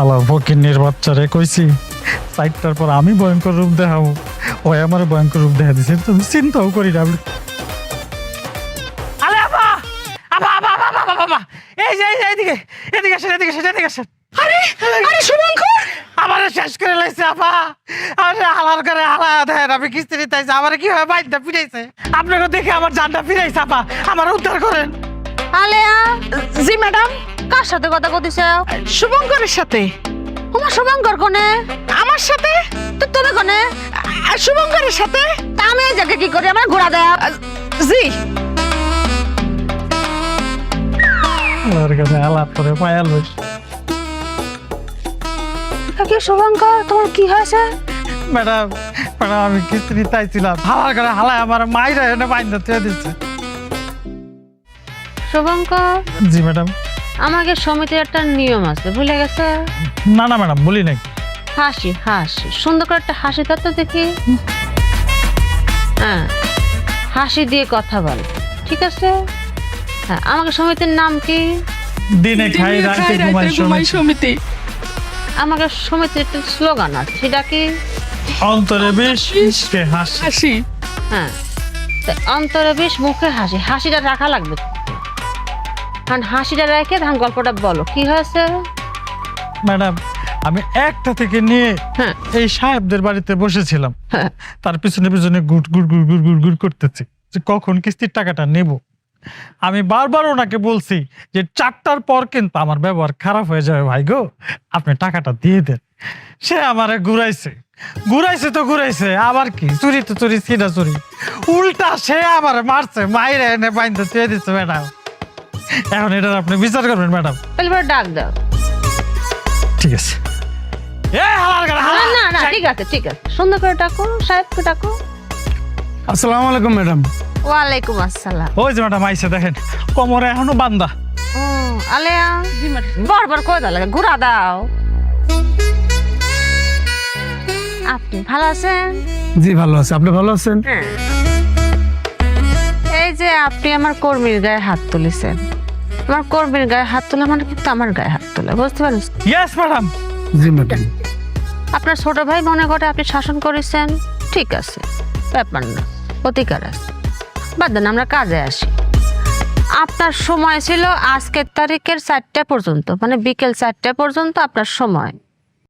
আলা ফকিন্নির বাচ্চারে কইছি সাইটটার পর আমি ভয়ঙ্কর রূপ দেখাবো। ওই আমার ভয়ঙ্কর রূপ দেখা দিছে তুমি চিন্তাও করি না। আমি আলে আপা! আপা আপা আপা আপা, আপা আপা! এই যে এই যে এদিকে এদিকে আসেন এদিকে আসেন এদিকে আসেন। আরে আরে শুভঙ্কর! আমারে শেষ করে লাইছে আপা! আরে হালার করে হালা দেন আমি কিস্তি তাইছে আমারে কি হয় বাইন্দা ফিরাইছে? আপনাকে দেখে আমার জানটা ফিরাইছে আপা! আমার উদ্ধার করেন। আলেয়া জি ম্যাডাম। কার সাথে কথা কইতেছে শুভঙ্করের সাথে। তোমার শুভঙ্কর কোনে? আমার সাথে? তো তুমি কোনে? শুভঙ্করের সাথে? তা আমি এই জায়গায় কি করি? আমার ঘোরা দেয় জি। করে পায়া কি শুভঙ্কর তোমার কি হয়েছে? ম্যাডাম ম্যাডাম আমি কিস্তি নিতে আইছিলাম হালার করে হালায় আমার মাইরা এনে বাইন্দা দিচ্ছে। শুভঙ্কর? জি ম্যাডাম। আমাকে সমিতির একটা নিয়ম আছে ভুলে গেছে? না না ম্যাডাম বলি নাই। হাসি হাসি। সুন্দর করে একটা হাসি তো দেখি। হ্যাঁ হাসি দিয়ে কথা বল ঠিক আছে? হ্যাঁ আমাকে সমিতির নাম কি? দিনে খাই রাতে ঘুমাই ঘুমাই সমিতি। সমিতি। আমাকে সমিতির একটা স্লোগান আছে সেটা কি? অন্তরে বেশ হাসি। হ্যাঁ অন্তরে বেশ মুখে হাসি। হাসিটা রাখা লাগবে। কারণ হাসিটা রেখে ধান গল্পটা বলো। কি হয়েছে? ম্যাডাম আমি একটা থেকে নিয়ে হ্যাঁ। এই সাহেবদের বাড়িতে বসেছিলাম। হ্যাঁ। তার পিছনে পিছনে গুড় গুড় গুড় গুড় গুড় গুড় করতেছি যে কখন কিস্তির টাকাটা নেব। আমি বারবার ওনাকে বলছি যে চারটার পর কিন্তু আমার ব্যবহার খারাপ হয়ে যাবে ভাই গো আপনি টাকাটা দিয়ে দেন। সে আমারে ঘুরাইছে। ঘুরাইছে তো ঘুরাইছে আবার কি? চুরি তো চুরি সিনা চুরি। উল্টা সে আমার মারছে মাইরে এনে বাইন্দা চেয়ে দিচ্ছে ম্যাডাম। এখন এটার আপনি বিচার করবেন ম্যাডাম। তাহলে এবার ডাক দাও। ঠিক আছে। এ হালার গাড়া, না না না ঠিক আছে ঠিক আছে। সুন্দর করে ডাকো সাহেবকে ডাকো। আসসালামু আলাইকুম ম্যাডাম। ওয়ালাইকুম আসসালাম। ওই যে ম্যাডাম আইসে দেখেন। কোমরে এখনও বান্দা। ও আলেয়া বারবার কই দাও লাগে? ঘুরা দাও। আপনি ভালো আছেন? জি ভালো আছে। আপনি ভালো আছেন? হ্যাঁ। এই যে আপনি আমার কর্মীর গায়ে হাত তুলেছেন। আমার কর্মীর গায়ে হাত তোলা মানে কিন্তু আমার গায়ে হাত তোলা বুঝতে পারছেন ইয়েস ম্যাডাম জি ম্যাডাম আপনার ছোট ভাই মনে করে আপনি শাসন করেছেন? ঠিক আছে ব্যাপার না অধিকার আছে। বাদ দেন আমরা কাজে আসি। আপনার সময় ছিল আজকের তারিখের চারটা পর্যন্ত মানে বিকেল চারটা পর্যন্ত আপনার সময়।